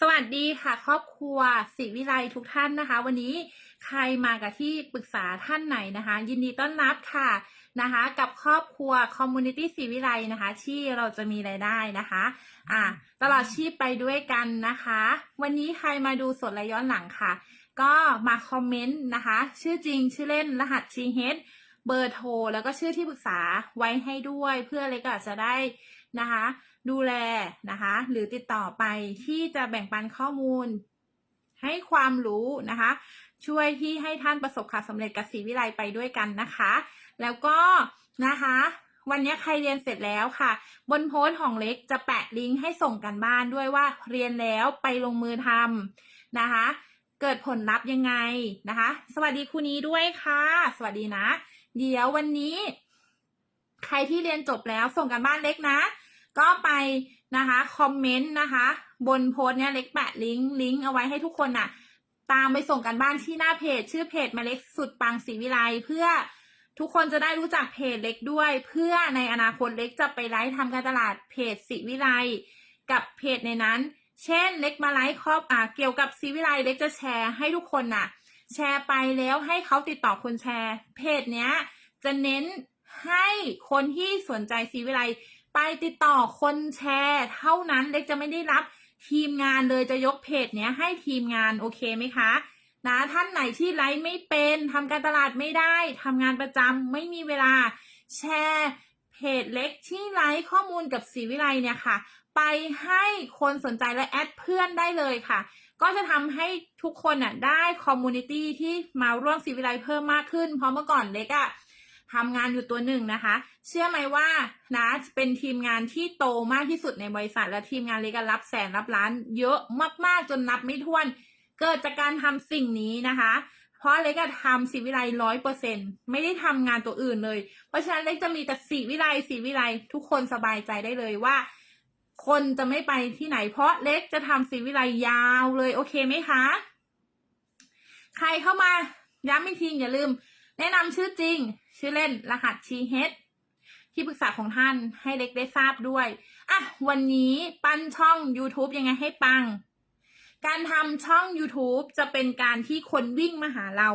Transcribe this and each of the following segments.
สวัสดีค่ะ ครอบครัวศิวิไลทุกท่านนะคะ วันนี้ใครมากับที่ปรึกษาท่านไหนนะคะ ยินดีต้อนรับค่ะนะคะ กับครอบครัวคอมมูนิตี้ศิวิไลนะคะ ที่เราจะมีรายได้นะคะอ่าตลอดชีพไปด้วยกันนะคะ วันนี้ใครมาดูสดและย้อนหลังค่ะ ก็มาคอมเมนต์นะคะ ชื่อจริงชื่อเล่นรหัส g h เบอร์โทรแล้วก็ชื่อที่ปรึกษาไว้ให้ด้วย เพื่อเล็กอาจจะได้ นะคะ ดูแลนะคะ หรือติดต่อไปที่จะแบ่งปันข้อมูล ให้ความรู้นะคะ ช่วยที่ให้ท่านประสบความสำเร็จกับศรีวิไลไปด้วยกันนะคะ แล้วก็นะคะวันนี้ใครเรียนเสร็จแล้วค่ะ บนโพสต์ของเล็กจะแปะลิงก์ให้ส่งกันบ้านด้วยว่าเรียนแล้วไปลงมือทำนะคะ เกิดผลลัพธ์ยังไงนะคะ สวัสดีครูนี้ด้วยค่ะ สวัสดีนะ เดี๋ยววันนี้ ใครที่เรียนจบแล้วส่งกันบ้านเล็กนะ ก็ไปนะคะคอมเมนต์นะคะ บนโพสต์เนี้ยเล็กแปะลิงก์ลิงก์เอาไว้ให้ทุกคนน่ะตามไปส่งกันบ้านที่หน้าเพจ ชื่อเพจมาเล็กสุดปังศรีวิไลเพื่อทุกคนจะได้รู้จักเพจเล็กด้วย เพื่อในอนาคตเล็กจะไปไลฟ์ทำการตลาดเพจศรีวิไลกับเพจในนั้น เช่นเล็กมาไลฟ์ครอบอ่าเกี่ยวกับศรีวิไลเล็กจะแชร์ให้ทุกคนน่ะ แชร์ไปแล้วให้เขาติดต่อคนแชร์ เพจเนี้ยจะเน้นให้คนที่สนใจศรีวิไล ไปติดต่อคนแชร์เท่านั้นเล็กจะไม่ได้รับทีมงานเลยจะยกเพจเนี้ยให้ทีมงานโอเคไหมคะนะท่านไหนที่ไลฟ์ไม่เป็นทำการตลาดไม่ได้ทำงานประจำไม่มีเวลาแชร์เพจเล็กที่ไลฟ์ข้อมูลกับศรีวิไลเนี่ยค่ะ ไปให้คนสนใจและแอดเพื่อนได้เลยค่ะ ก็จะทำให้ทุกคนอะได้คอมมูนิตี้ที่มาร่วมศรีวิไลเพิ่มมากขึ้น เพราะเมื่อก่อนเล็กอะ ทำงานอยู่ตัวหนึ่งนะคะ เชื่อไหมว่านะเป็นทีมงานที่โตมากที่สุดในบริษัท และทีมงานเล็กรับแสนรับล้าน เยอะมากๆจนนับไม่ถ้วน เกิดจากการทำสิ่งนี้นะคะ เพราะเล็กทำสีวิไลร้อยเปอร์เซ็นไม่ได้ทำงานตัวอื่นเลย เพราะฉะนั้นเล็กจะมีแต่สีวิไลสีวิไลทุกคนสบายใจได้เลยว่า คนจะไม่ไปที่ไหน เพราะเล็กจะทำสีวิไลยาวเลยโอเคไหมคะ ใครเข้ามาย้ำอีกทีอย่าลืม แนะนำชื่อจริง ชื่อเล่นรหัสชีเฮดที่ปรึกษาของท่านให้เล็กได้ทราบด้วย อะ วันนี้ปั้นช่อง YouTube ยังไงให้ปัง การทำช่อง YouTube จะเป็นการที่คนวิ่งมาหาเรา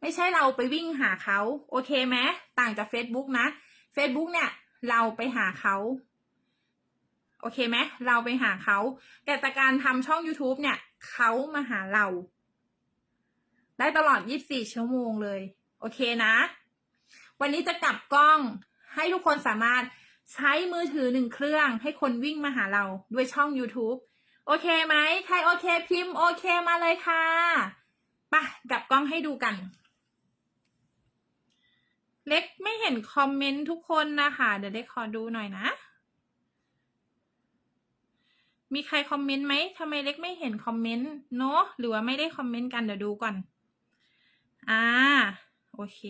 ไม่ใช่เราไปวิ่งหาเขา โอเคไหมต่างจาก Facebook นะ Facebook เนี่ย เราไปหาเขา โอเคไหมเราไปหาเขา แต่แต่การทำช่อง YouTube เนี่ย เขามาหาเรา ได้ตลอด 24 ชั่วโมงเลย โอเคนะ วันนี้จะกลับกล้องให้ทุกคนสามารถใช้มือถือหนึ่งเครื่อง ให้คนวิ่งมาหาเราด้วยช่อง YouTube โอเคไหมใครโอเคพิมพ์ โอเคมาเลยค่ะปะกลับกล้องให้ดูกัน เล็กไม่เห็นคอมเมนต์ทุกคนนะคะ เดี๋ยวเล็กขอดูหน่อยนะ มีใครคอมเมนต์ไหมทำไมเล็กไม่เห็นคอมเมนต์เนาะหรือว่าไม่ได้คอมเมนต์กันเดี๋ยวดูก่อน อ่า โอเค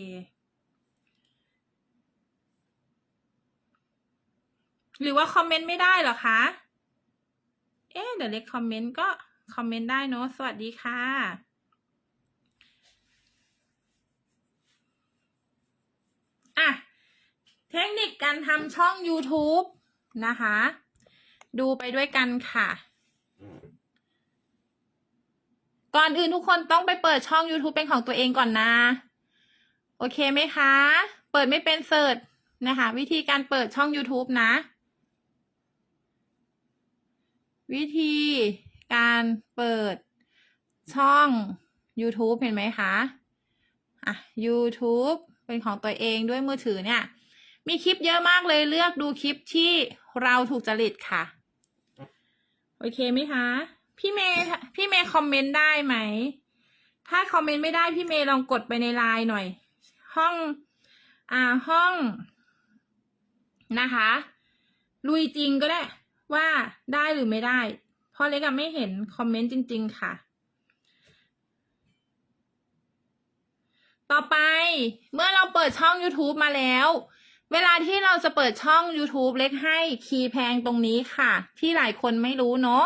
หรือว่าคอมเมนต์ไม่ได้หรอคะ เอ๊ะเดี๋ยวเล็กคอมเมนต์ก็คอมเมนต์ได้เนอะสวัสดีค่ะอะเทคนิคการทำช่อง YouTube นะคะ ดูไปด้วยกันค่ะ ก่อนอื่นทุกคนต้องไปเปิดช่อง YouTube เป็นของตัวเองก่อนนะ โอเคไหมคะ เปิดไม่เป็นเสิร์ชนะคะ วิธีการเปิดช่อง YouTube นะ วิธีการเปิดช่อง YouTube เห็นไหมคะอะ YouTube เป็นของตัวเองด้วยมือถือเนี่ย มีคลิปเยอะมากเลยเลือกดูคลิปที่เราถูกจริตค่ะ โอเคไหมคะ พี่เมย์พี่เมย์คอมเมนต์ได้ไหม ถ้าคอมเมนต์ไม่ได้พี่เมย์ลองกดไปในไลน์หน่อย ห้องอ่าห้องนะคะ ลุยจริงก็ได้ว่าได้หรือไม่ได้เพราะเล็กอะไม่เห็นคอมเมนต์จริง ๆ ค่ะ ต่อไปเมื่อเราเปิดช่อง YouTube มาแล้ว เวลาที่เราจะเปิดช่อง YouTube เล็กให้คีย์แพงตรงนี้ค่ะ ที่หลายคนไม่รู้เนาะ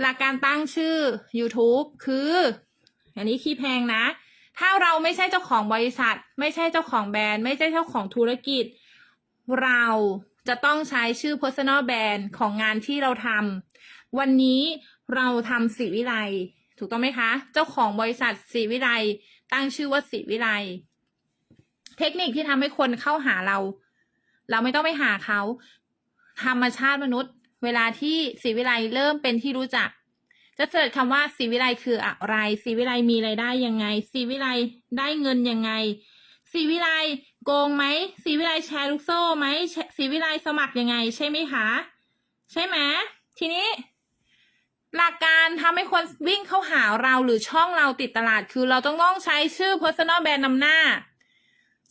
หลักการตั้งชื่อ YouTube คือ อันนี้คีย์แพงนะ ถ้าเราไม่ใช่เจ้าของบริษัท ไม่ใช่เจ้าของแบรนด์ ไม่ใช่เจ้าของธุรกิจ เราจะต้องใช้ชื่อ personal brand ของงานที่เราทำวันนี้เราทำสีวิไลถูกต้องไหมคะ เจ้าของบริษัทสีวิไลตั้งชื่อว่าสีวิไลเทคนิคที่ทำให้คนเข้าหาเรา เราไม่ต้องไปหาเขาธรรมชาติมนุษย์ เวลาที่สีวิไลเริ่มเป็นที่รู้จัก จะเสิร์ชคำว่าสีวิไลคืออะไรสีวิไลมีรายได้ยังไงสีวิไลได้เงินยังไงสีวิไลโกงไหมสีวิไลแชร์ลูกโซ่ไหมสีวิไลสมัครยังไง ใช่ไหมคะ ใช่ไหมทีนี้ หลักการทำให้คนวิ่งเข้าหาเราหรือช่องเราติดตลาดคือเราต้องต้องใช้ชื่อ personal brand นำหน้า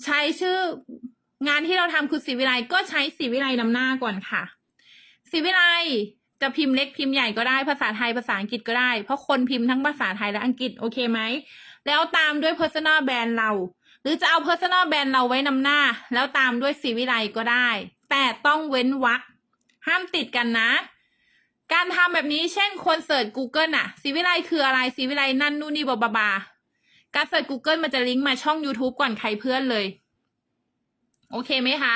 ใช้ชื่องานที่เราทำคือสีวิไลก็ใช้สีวิไลนำหน้าก่อนค่ะสีวิไล จะพิมพ์เล็กพิมพ์ใหญ่ก็ได้ภาษาไทยภาษาอังกฤษก็ได้ เพราะคนพิมพ์ทั้งภาษาไทยและอังกฤษโอเคไหม แล้วตามด้วย personal brand เรา หรือจะเอา personal brand เราไว้นำหน้า แล้วตามด้วยสีวิไลก็ได้ แต่ต้องเว้นวรรคห้ามติดกันนะ การทำแบบนี้เช่นคนเสิร์ช Google อะสีวิไลคืออะไรสีวิไลนั่นนู่นนี่บาบาบาการเสิร์ช Google มันจะลิงก์มาช่อง YouTube ก่อนใครเพื่อนเลย โอเคไหมคะ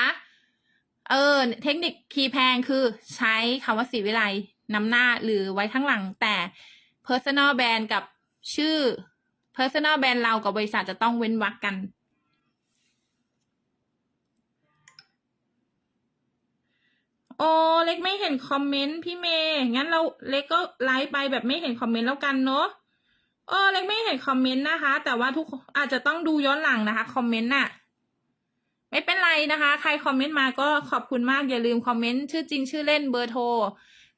เออ เทคนิคคีย์แพงคือใช้คำว่าสีวิไลนำหน้าหรือไว้ข้างหลัง แต่ personal brand กับชื่อ personal brand เรากับบริษัทจะต้องเว้นวรรคกัน โอ้เล็กไม่เห็นคอมเมนต์พี่เมย์งั้นเราเล็กก็ไลฟ์ไปแบบไม่เห็นคอมเมนต์แล้วกันเนาะเออเล็กไม่เห็นคอมเมนต์นะคะ แต่ว่าทุกอาจจะต้องดูย้อนหลังนะคะคอมเมนต์น่ะ ไม่เป็นไรนะคะ ใครคอมเมนต์มาก็ขอบคุณมากอย่าลืมคอมเมนต์ชื่อจริงชื่อเล่นเบอร์โทร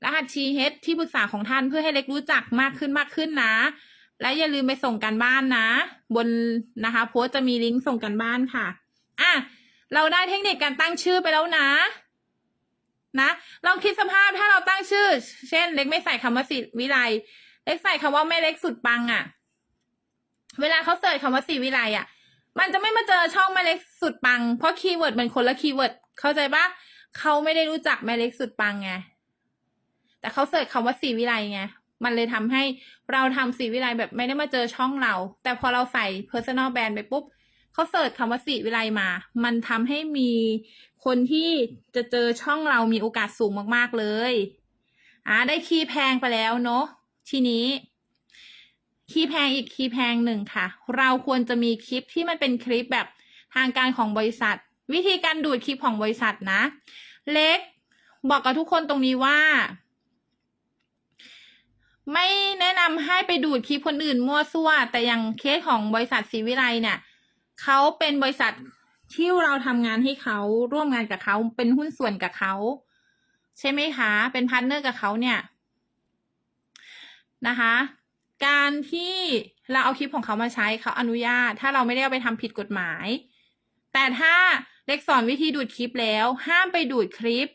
รหัสชีเฮดที่ปรึกษาของท่านเพื่อให้เล็กรู้จักมากขึ้นมากขึ้นนะ และอย่าลืมไปส่งกันบ้านนะ บนนะคะ โพสจะมีลิงก์ส่งกันบ้านค่ะอะเราได้เทคนิคการตั้งชื่อไปแล้วนะ นะลองคิดสภาพถ้าเราตั้งชื่อ เช่น เล็กไม่ใส่คำว่าสิวิไลเล็กใส่คำว่าแม่เล็กสุดปังอะ่ะ เวลาเขาเสิร์ชคำว่าสีวิไลอะ่ะ มันจะไม่มาเจอช่องแม่เล็กสุดปัง เพราะคีย์เวิร์ดมันคนละคีย์เวิร์ดเข้าใจปะเขาไม่ได้รู้จักแม่เล็กสุดปังไงแต่เขาเสิร์ชคำว่าสีวิไลไงมันเลยทำให้เราทำสีวิไลแบบไม่ได้มาเจอช่องเรา แต่พอเราใส่ personal brand ไปปุ๊บเขาเสิร์ชคำว่าสีวิไลมา มันทำให้มีคนที่จะเจอช่องเรามีโอกาสสูงมาก ๆ เลย อ่า ได้คีย์แพงไปแล้วเนาะทีนี้ คีย์แพงอีกคีย์แพงหนึ่งค่ะ เราควรจะมีคลิปที่มันเป็นคลิปแบบทางการของบริษัท วิธีการดูดคลิปของบริษัทนะ เล็กบอกกับทุกคนตรงนี้ว่า ไม่แนะนำให้ไปดูดคลิปคนอื่นมั่วซั่ว แต่อย่างเคสของบริษัทศรีวิไลเนี่ยเขาเป็นบริษัทที่เราทำงานให้เขาร่วมงานกับเขาเป็นหุ้นส่วนกับเขาใช่ไหมคะ เป็นพาร์ทเนอร์กับเขาเนี่ยนะคะ การที่เราเอาคลิปของเขามาใช้เขาอนุญาต ถ้าเราไม่ได้เอาไปทำผิดกฎหมาย แต่ถ้าเล็กสอนวิธีดูดคลิปแล้ว ห้ามไปดูดคลิป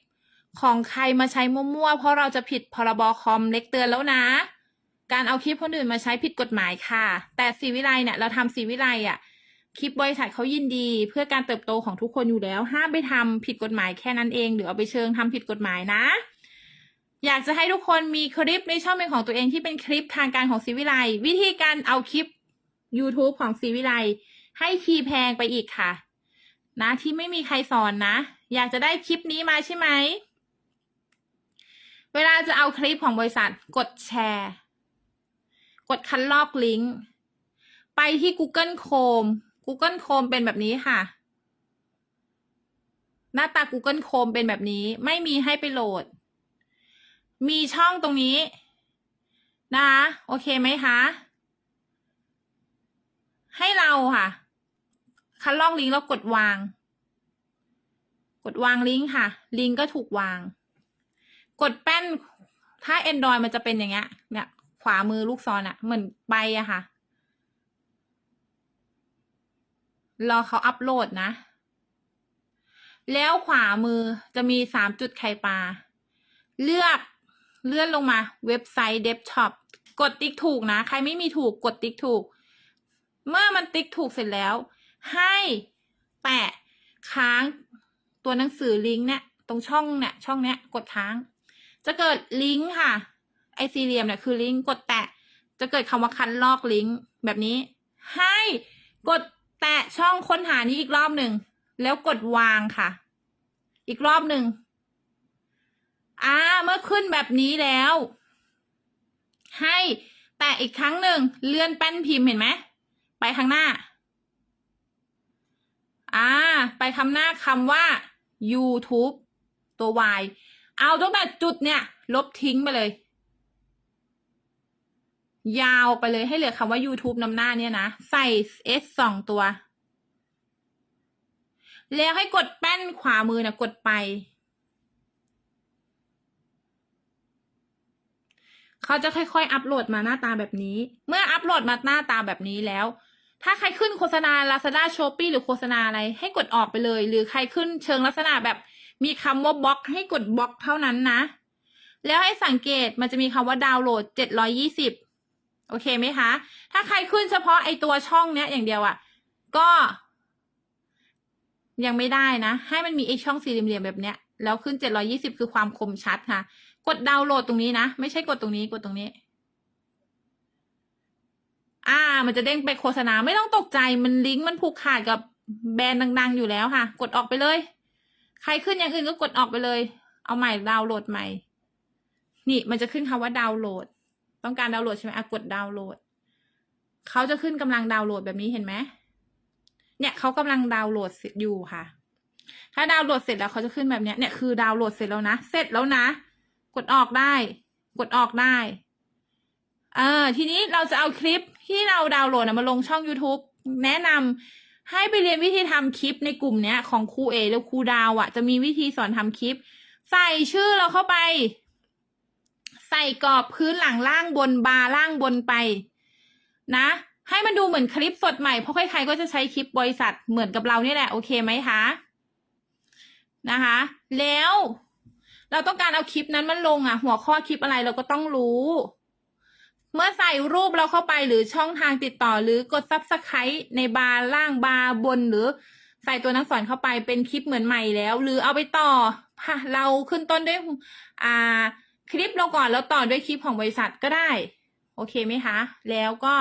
ของใครมาใช้มั่วๆเพราะเราจะผิดพรบคอมเล็กเตือนแล้วนะ การเอาคลิปคนอื่นมาใช้ผิดกฎหมายค่ะ แต่สีวิไลเนี่ยเราทำสีวิไลอะคลิปบริษัทเขายินดีเพื่อการเติบโตของทุกคนอยู่แล้ว ห้ามไปทำผิดกฎหมายแค่นั้นเองหรือเอาไปเชิงทำผิดกฎหมายนะ อยากจะให้ทุกคนมีคลิปในช่องเป็นของตัวเองที่เป็นคลิปทางการของซีวิไลวิธีการเอาคลิป YouTube ของซีวิไลให้คีย์แพงไปอีกค่ะ นะที่ไม่มีใครสอนนะ อยากจะได้คลิปนี้มาใช่ไหม เวลาจะเอาคลิปของบริษัทกดแชร์ กดคันลอกลิงก์ไปที่ Google Chrome Google Chrome เป็นแบบนี้ค่ะ หน้าตา Google Chrome เป็นแบบนี้ไม่มีให้ไปโหลด มีช่องตรงนี้ นะคะโอเคไหมคะให้เราค่ะคันลอกลิงก์แล้วกดวาง กดวางลิงก์ค่ะ ลิงก์ก็ถูกวาง กดแป้นถ้า Android มันจะเป็นอย่างเงี้ย เนี่ย ขวามือลูกศรอะเหมือนใบอะค่ะ รอเขาอัปโหลดนะ แล้วขวามือจะมีสามจุดไข่ปลา เลือก เลื่อนลงมาเว็บไซต์เดฟช็อปกดติ๊กถูกนะ ใครไม่มีถูกกดติ๊กถูก เมื่อมันติ๊กถูกเสร็จแล้ว ให้แปะค้างตัวหนังสือลิงก์เนี่ยตรงช่องเนี่ยช่องเนี้ยกดค้าง จะเกิดลิงก์ค่ะ ไอซีเรียมเนี่ยคือลิงก์กดแตะ จะเกิดคำว่าคันลอกลิงก์แบบนี้ ให้กดแตะช่องค้นหานี้อีกรอบหนึ่งแล้วกดวางค่ะ อีกรอบหนึ่ง อ่าเมื่อขึ้นแบบนี้แล้ว ให้แตะอีกครั้งหนึ่งเลื่อนแป้นพิมพ์เห็นไหมไปข้างหน้า อ่า ไปคำหน้าคำว่า YouTube ตัว Y เอาตั้งแต่จุดเนี่ย ลบทิ้งไปเลย ยาวไปเลยให้เหลือคำว่า YouTube นำหน้าเนี่ยนะ ใส่ S สองตัว แล้วให้กดแป้นขวามือนะกดไป เขาจะค่อยๆ อัปโหลดมาหน้าตาแบบนี้ เมื่ออัปโหลดมาหน้าตาแบบนี้แล้ว ถ้าใครขึ้นโฆษณา Lazada Shopee หรือโฆษณาอะไรให้กดออกไปเลย หรือใครขึ้นเชิงลักษณะแบบมีคำว่าบล็อกให้กดบล็อกเท่านั้นนะ แล้วให้สังเกตมันจะมีคำว่าดาวน์โหลด 720 โอเคไหมคะ ถ้าใครขึ้นเฉพาะไอตัวช่องเนี้ยอย่างเดียวอะ่ะ ก็ ยังไม่ได้นะ ให้มันมีไอช่องสี่เหลี่ยมแบบเนี้ย แล้วขึ้น 720 คือความคมชัดค่ะ กดดาวน์โหลดตรงนี้นะ ไม่ใช่กดตรงนี้กดตรงนี้ อ่า มันจะเด้งไปโฆษณาไม่ต้องตกใจมันลิงก์มันผูกขาดกับแบรนด์ดัง ๆ อยู่แล้วค่ะ กดออกไปเลย ใครขึ้นอย่างอื่นก็กดออกไปเลย เอาใหม่ดาวน์โหลดใหม่ นี่มันจะขึ้นคำว่าดาวน์โหลด ต้องการดาวน์โหลดใช่ไหมอะกดดาวน์โหลดเขาจะขึ้นกำลังดาวน์โหลดแบบนี้เห็นไหมเนี่ยเขากำลังดาวน์โหลดเสร็จอยู่ค่ะ ถ้าดาวน์โหลดเสร็จแล้วเขาจะขึ้นแบบเนี้ยเนี่ยคือดาวน์โหลดเสร็จแล้วนะ เสร็จแล้วนะ กดออกได้ กดออกได้เออทีนี้เราจะเอาคลิปที่เราดาวน์โหลดมาลงช่อง YouTube แนะนำให้ไปเรียนวิธีทำคลิปในกลุ่มเนี้ยของครูเอหรือครูดาวอะ่ะ จะมีวิธีสอนทำคลิป ใส่ชื่อเราเข้าไป ใส่กรอบพื้นหลังล่างบนบาร์ล่างบนไป นะ ให้มันดูเหมือนคลิปสดใหม่เพราะใครๆก็จะใช้คลิปบริษัทเหมือนกับเราเนี่ยแหละ โอเคไหมคะนะคะ แล้ว เราต้องการเอาคลิปนั้นมันลงอะ หัวข้อคลิปอะไรเราก็ต้องรู้ เมื่อใส่รูปเราเข้าไปหรือช่องทางติดต่อหรือกด subscribe ในบาร์ล่างบาร์บนหรือใส่ตัวนักสอนเข้าไปเป็นคลิปเหมือนใหม่แล้ว หรือเอาไปต่อค่ะเราขึ้นต้นด้วยอ่า คลิปเราก่อนแล้วต่อด้วยคลิปของบริษัทก็ได้ โอเคไหมคะ แล้วก็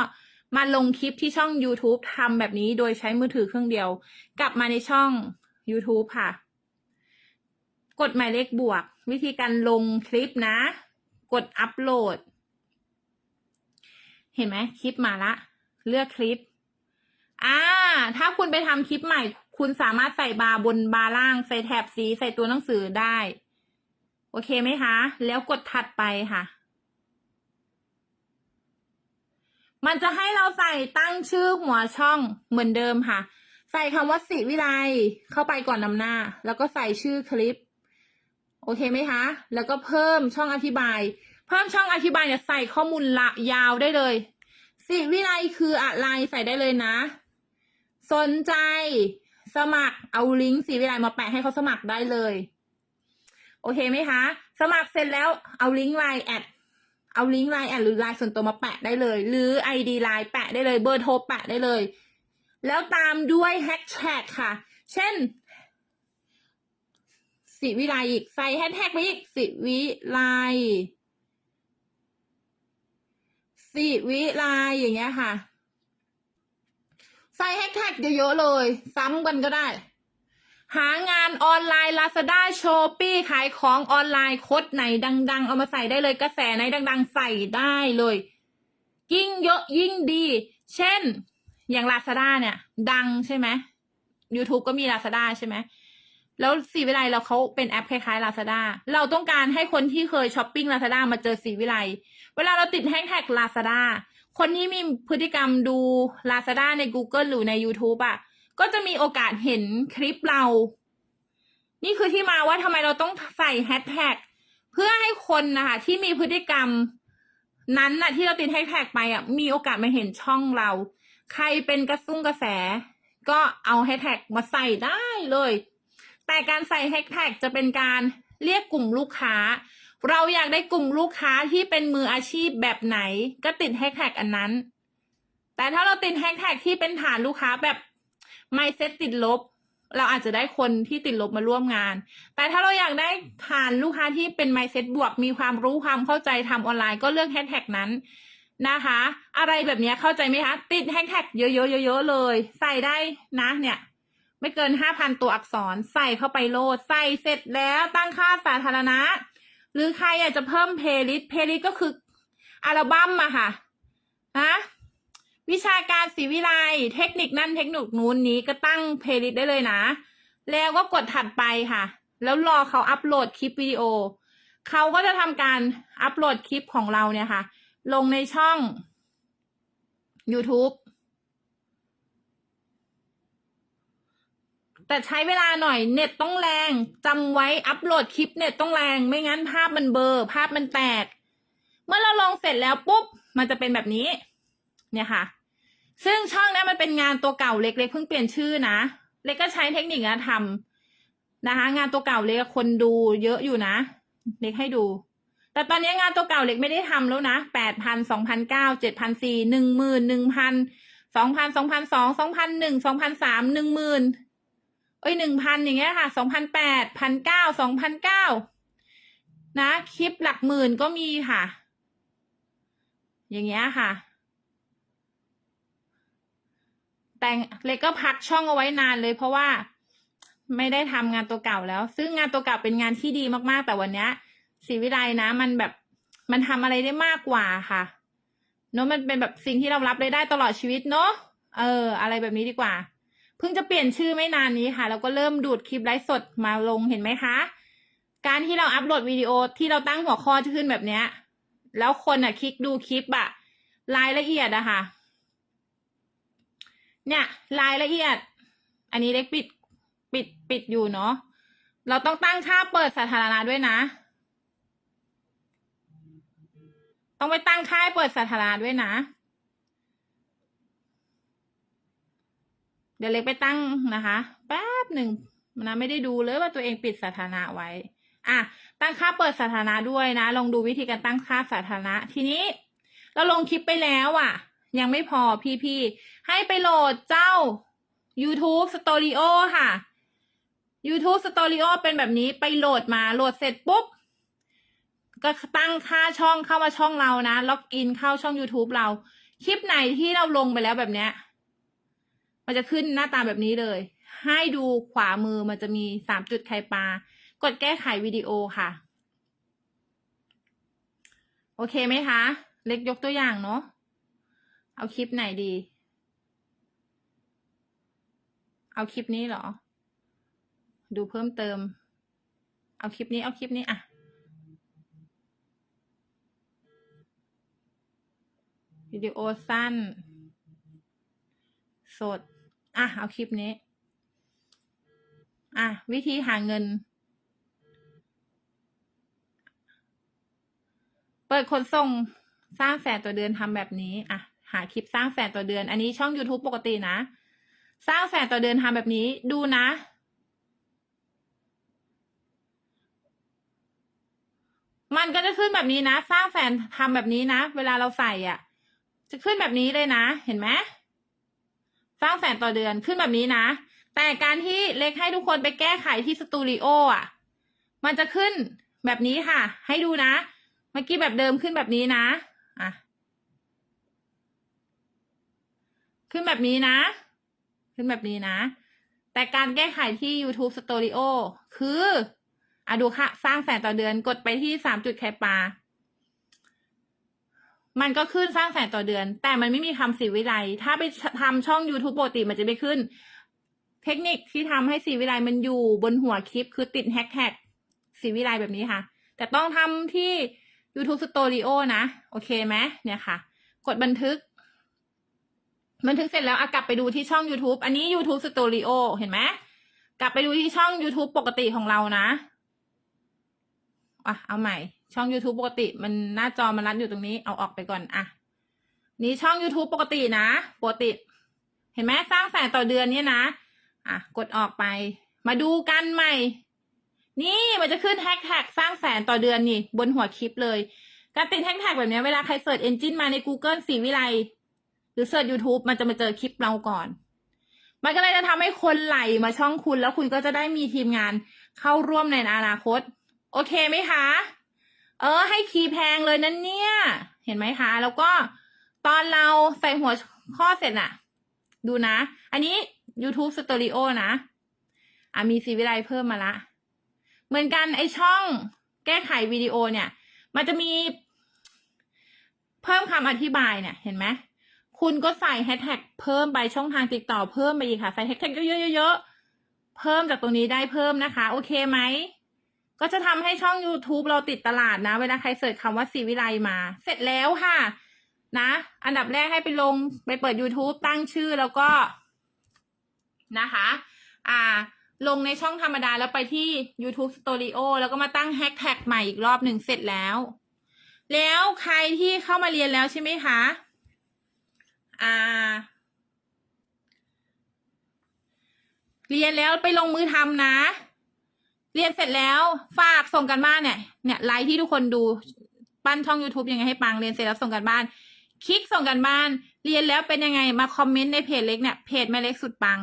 มาลงคลิปที่ช่อง YouTube ทำแบบนี้โดยใช้มือถือเครื่องเดียว กลับมาในช่อง YouTube ค่ะ กดหมายเลขบวก วิธีการลงคลิปนะ กดอัปโหลด เห็นไหมคลิปมาละ เลือกคลิป อ่า ถ้าคุณไปทำคลิปใหม่ คุณสามารถใส่บาร์บนบาร์ล่าง ใส่แถบสี ใส่ตัวหนังสือได้ โอเคไหมคะ แล้วกดถัดไปค่ะ มันจะให้เราใส่ตั้งชื่อหัวช่องเหมือนเดิมค่ะ ใส่คำว่าสิวิไลเข้าไปก่อนนำหน้า แล้วก็ใส่ชื่อคลิป โอเคไหมคะ แล้วก็เพิ่มช่องอธิบาย เพิ่มช่องอธิบายเนี่ยใส่ข้อมูลละยาวได้เลย สิวิไลคืออะไรใส่ได้เลยนะ สนใจสมัครเอาลิงก์สิวิไลมาแปะให้เขาสมัครได้เลย โอเคไหมคะ สมัครเสร็จแล้วเอาลิงก์ไลน์แอดเอาลิงก์ไลน์แอดหรือไลน์ส่วนตัวมาแปะได้เลย หรือ ID ไลน์แปะได้เลยเบอร์โทรแปะได้เลย แล้วตามด้วยแฮชแท็กค่ะ เช่น สิวิไลอีกใส่แฮชแท็กไปอีกสิวิไลสิวิไลอย่างเงี้ยค่ะ ใส่แฮชแท็กเยอะๆเลย ซ้ำกันก็ได้ หางานออนไลน์ Lazada Shopee ขายของออนไลน์โคดไหนดัง ๆ เอามาใส่ได้เลยกระแสไหนดัง ๆ ใส่ได้เลย ยิ่งเยอะยิ่งดี เช่น อย่าง Lazada เนี่ย ดังใช่ไหม YouTube ก็มี Lazada ใช่ไหม แล้วสีวิไลเราเขาเป็นแอปคล้ายๆ Lazada เราต้องการให้คนที่เคยช้อปปิ้ง Lazada มาเจอสีวิไลเวลาเราติดแฮชแท็ก Lazada คนที่มีพฤติกรรมดู Lazada ใน Google หรือใน YouTube อะ ก็จะมีโอกาสเห็นคลิปเรา นี่คือที่มาว่าทำไมเราต้องใส่แฮชแท็กเพื่อให้คนนะคะที่มีพฤติกรรมนั้นน่ะ ที่เราติดแฮชแท็กไปอะมีโอกาสมาเห็นช่องเรา ใครเป็นกระซุ้งกระแส ก็เอาแฮชแท็กมาใส่ได้เลย แต่การใส่แฮชแท็กจะเป็นการเรียกกลุ่มลูกค้า เราอยากได้กลุ่มลูกค้าที่เป็นมืออาชีพแบบไหน ก็ติดแฮชแท็กอันนั้น แต่ถ้าเราติดแฮชแท็กที่เป็นฐานลูกค้าแบบไม่เซ็ตติดลบ เราอาจจะได้คนที่ติดลบมาร่วมงาน แต่ถ้าเราอยากได้ฐานลูกค้าที่เป็นไมเซ็ตบวก มีความรู้ความเข้าใจทำออนไลน์ก็เลือกแฮชแท็กนั้นนะคะ อะไรแบบนี้เข้าใจไหมคะ ติดแฮชแท็กเยอะๆเยอะๆเลย ใส่ได้นะเนี่ย ไม่เกินห้าพันตัวอักษรใส่เข้าไปโหลด ใส่เสร็จแล้วตั้งค่าสาธารณะ หรือใครอยากจะเพิ่มเพลย์ลิสต์เพลย์ลิสต์ก็คืออัลบั้มอะค่ะฮะวิชาการศรีวิไลเทคนิคนั่นเทคนิคนู้นนี้ก็ตั้งเพลย์ลิสต์ได้เลยนะ แล้วก็กดถัดไปค่ะ แล้วรอเขาอัปโหลดคลิปวิดีโอ เขาก็จะทำการอัปโหลดคลิปของเราเนี่ยค่ะ ลงในช่อง YouTube แต่ใช้เวลาหน่อยเน็ตต้องแรงจำไว้อัปโหลดคลิปเน็ตต้องแรง ไม่งั้นภาพมันเบลอร์ภาพมันแตก เมื่อเราลงเสร็จแล้วปุ๊บ มันจะเป็นแบบนี้ เนี่ยค่ะ ซึ่งช่องนี้มันเป็นงานตัวเก่าเล็กๆเพิ่งเปลี่ยนชื่อนะ เล็กก็ใช้เทคนิคนะทำนะคะ งานตัวเก่าเล็กคนดูเยอะอยู่นะ เล็กให้ดู แต่ตอนนี้งานตัวเก่าเล็กไม่ได้ทำแล้วนะแปดพันสองพันเก้าเจ็ดพันสี่หนึ่งหมื่นหนึ่งพันสองพันสองพันสองสองพันหนึ่งสองพันสามหนึ่งหมื่น อ้ยหนึ่งพันอย่างเงี้ยค่ะสองพันแปดพันเก้าสองพันเก้านะคลิปหลักหมื่นก็มีค่ะ อย่างเงี้ยค่ะ แต่เล็กก็พักช่องเอาไว้นานเลย เพราะว่าไม่ได้ทำงานตัวเก่าแล้ว ซึ่งงานตัวเก่าเป็นงานที่ดีมากๆ แต่วันเนี้ยศรีวิไลนะ มันแบบมันทำอะไรได้มากกว่าค่ะเนอะมันเป็นแบบสิ่งที่เรารับได้ได้ตลอดชีวิตเนอะเออ อะไรแบบนี้ดีกว่า เพิ่งจะเปลี่ยนชื่อไม่นานนี้ค่ะ แล้วก็เริ่มดูดคลิปไลฟ์สดมาลงเห็นไหมคะ การที่เราอัปโหลดวิดีโอที่เราตั้งหัวข้อขึ้นแบบเนี้ย แล้วคนอะคลิกดูคลิปอะรายละเอียดอะค่ะ เนี่ย รายละเอียด อันนี้เล็กปิดปิดปิดอยู่เนาะเราต้องตั้งค่าเปิดสาธารณะด้วยนะ ต้องไปตั้งค่าเปิดสาธารณะด้วยนะ เดี๋ยวเล็กไปตั้งนะคะแป๊บหนึ่งนะไม่ได้ดูเลยว่าตัวเองปิดสาธารณะไว้ อะ ตั้งค่าเปิดสาธารณะด้วยนะ ลองดูวิธีการตั้งค่าสาธารณะทีนี้ เราลงคลิปไปแล้วอะ ยังไม่พอพี่ๆ ให้ไปโหลดเจ้า YouTube Studio ค่ะ YouTube Studio เป็นแบบนี้ไปโหลดมาโหลดเสร็จปุ๊บ ก็ตั้งค่าช่องเข้ามาช่องเรานะ ล็อกอินเข้าช่อง YouTube เรา คลิปไหนที่เราลงไปแล้วแบบเนี้ย มันจะขึ้นหน้าตาแบบนี้เลย ให้ดูขวามือมันจะมีสามจุดไข่ปลากดแก้ไขวิดีโอค่ะ โอเคไหมคะ เล็กยกตัวอย่างเนาะเอาคลิปไหนดี เอาคลิปนี้เหรอ ดูเพิ่มเติม เอาคลิปนี้เอาคลิปนี้อะวิดีโอสั้น สด อะเอาคลิปนี้ อะวิธีหาเงิน เปิดขนส่งสร้างแสนต่อเดือนทำแบบนี้ อะ หาคลิปสร้างแสนต่อเดือน อันนี้ช่อง YouTube ปกตินะ สร้างแสนต่อเดือนทำแบบนี้ ดูนะ มันก็จะขึ้นแบบนี้นะ สร้างแสนทำแบบนี้นะ เวลาเราใส่อะ จะขึ้นแบบนี้เลยนะ เห็นไหม สร้างแสนต่อเดือนขึ้นแบบนี้นะ แต่การที่เล็กให้ทุกคนไปแก้ไขที่สตูดิโออะ มันจะขึ้นแบบนี้ค่ะ ให้ดูนะ เมื่อกี้แบบเดิมขึ้นแบบนี้นะ อะ ขึ้นแบบนี้นะ ขึ้นแบบนี้นะ แต่การแก้ไขที่ YouTube Studio คือ อะดูค่ะ สร้างแสนต่อเดือนกดไปที่สามจุดแคปปา มันก็ขึ้นสร้างแสนต่อเดือน แต่มันไม่มีคำสีวิไลถ้าไปทำช่อง YouTube ปกติมันจะไม่ขึ้น เทคนิคที่ทำให้สีวิไลมันอยู่บนหัวคลิปคือติดแฮชแท็กสีวิไลแบบนี้ค่ะ แต่ต้องทำที่ YouTube Studio นะ โอเคไหมเนี่ยค่ะ กดบันทึก บันทึกเสร็จแล้วอะกลับไปดูที่ช่อง YouTube อันนี้ YouTube Studio เห็นไหมกลับไปดูที่ช่อง YouTube ปกติของเรานะอะเอาใหม่ ช่อง YouTube ปกติ มันหน้าจอมันรัดอยู่ตรงนี้เอาออกไปก่อนอะนี่ช่อง YouTube ปกตินะปกติ เห็นไหมสร้างแสนต่อเดือนเนี่ยนะ อะ กดออกไป มาดูกันใหม่ นี่มันจะขึ้นแฮชแท็กสร้างแสนต่อเดือนนี่ บนหัวคลิปเลย การติดแฮชแท็กแบบนี้เวลาใครเสิร์ชเอนจินมาใน Google สีวิไลหรือเสิร์ช YouTube มันจะมาเจอคลิปเราก่อน มันก็เลยจะทำให้คนไหลมาช่องคุณแล้วคุณก็จะได้มีทีมงานเข้าร่วมในอนาคต โอเคไหมคะ เออ ให้คีย์แพงเลยนั่นเนี่ย เห็นไหมคะ แล้วก็ตอนเราใส่หัวข้อเสร็จน่ะดูนะ อันนี้ YouTube Studio นะอะมีสีวิไลเพิ่มมาละ เหมือนกันไอช่องแก้ไขวิดีโอเนี่ย มันจะมีเพิ่มคำอธิบายเนี่ยเห็นไหมคุณก็ใส่แฮชแท็กเพิ่มไปช่องทางติดต่อเพิ่มไปอีกค่ะ ใส่แฮชแท็กเยอะๆเยอะๆเพิ่มจากตรงนี้ได้เพิ่มนะคะ โอเคไหม ก็จะทำให้ช่อง YouTube เราติดตลาดนะ เวลาใครเสิร์ชคำว่าสีวิไลมา เสร็จแล้วค่ะ นะ อันดับแรกให้ไปลงไปเปิด YouTube ตั้งชื่อแล้วก็นะคะ อ่า ลงในช่องธรรมดาแล้วไปที่ YouTube Studio แล้วก็มาตั้งแฮชแท็กใหม่อีกรอบหนึ่งเสร็จแล้ว แล้วใครที่เข้ามาเรียนแล้วใช่ไหมคะ อ่า เรียนแล้วไปลงมือทำนะ เรียนเสร็จแล้วฝากส่งกันบ้านเนี่ยเนี่ยไลฟ์ที่ทุกคนดูปั้นช่อง YouTube ยังไงให้ปังเรียนเสร็จแล้วส่งกันบ้าน คลิกส่งกันบ้าน เรียนแล้วเป็นยังไงมาคอมเมนต์ในเพจเล็กเนี่ยเพจแม่เล็กสุดปัง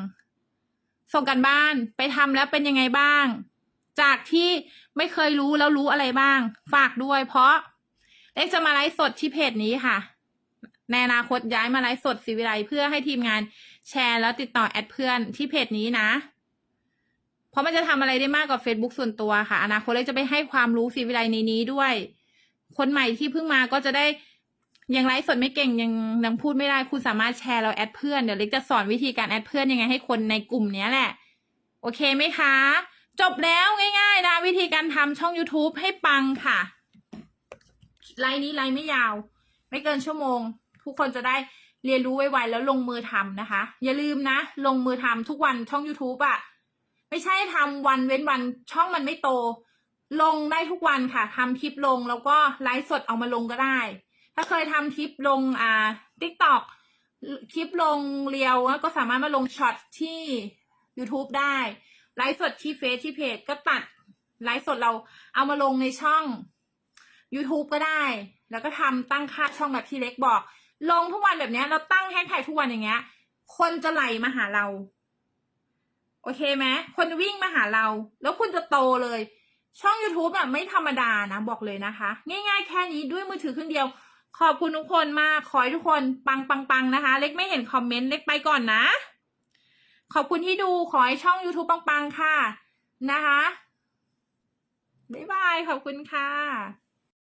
ส่งกันบ้านไปทำแล้วเป็นยังไงบ้าง จากที่ไม่เคยรู้แล้วรู้อะไรบ้าง ฝากด้วย เพราะเล็กจะมาไลฟ์สดที่เพจนี้ค่ะในอนาคตย้ายมาไลฟ์สดสิวิไลเพื่อให้ทีมงานแชร์แล้วติดต่อแอดเพื่อนที่เพจนี้นะ เพราะมันจะทำอะไรได้มากกว่า Facebook ส่วนตัวค่ะ อนาคตเล็กจะไปให้ความรู้สิวิไลในนี้ด้วย คนใหม่ที่เพิ่งมาก็จะได้ยังไลฟ์สดไม่เก่งยังยังพูดไม่ได้คุณสามารถแชร์เราแอดเพื่อนเดี๋ยวเล็กจะสอนวิธีการแอดเพื่อนยังไงให้คนในกลุ่มเนี้ยแหละ โอเคไหมคะ จบแล้วง่าย ๆ นะ วิธีการทำช่อง YouTube ให้ปังค่ะ ไลน์นี้ไลน์ไม่ยาว ไม่เกินชั่วโมง ทุกคนจะได้เรียนรู้ไวๆแล้วลงมือทำนะคะ อย่าลืมนะ ลงมือทำทุกวันช่อง YouTube อะ ไม่ใช่ทำวันเว้นวันช่องมันไม่โต ลงได้ทุกวันค่ะทำคลิปลงแล้วก็ไลฟ์สดเอามาลงก็ได้ ถ้าเคยทำคลิปลงอ่า TikTok คลิปลงเรียวก็สามารถมาลงช็อตที่ YouTube ได้ไลฟ์สดที่เฟซที่เพจก็ตัดไลฟ์สดเราเอามาลงในช่อง YouTube ก็ได้ แล้วก็ทำตั้งค่าช่องแบบที่เล็กบอก ลงทุกวันแบบนี้เราตั้งแฮชแท็กทุกวันอย่างเงี้ย คนจะไหลมาหาเรา โอเคไหมคนวิ่งมาหาเรา แล้วคุณจะโตเลย ช่อง YouTube อะไม่ธรรมดานะ บอกเลยนะคะ ง่ายๆ แค่นี้ด้วยมือถือเครื่องเดียว ขอบคุณทุกคนมาก ขอให้ทุกคนปังปังปังนะคะ เล็กไม่เห็นคอมเมนต์ เล็กไปก่อนนะ ขอบคุณที่ดู ขอให้ช่อง YouTube ปังๆค่ะ นะคะ บ๊ายบาย ขอบคุณค่ะ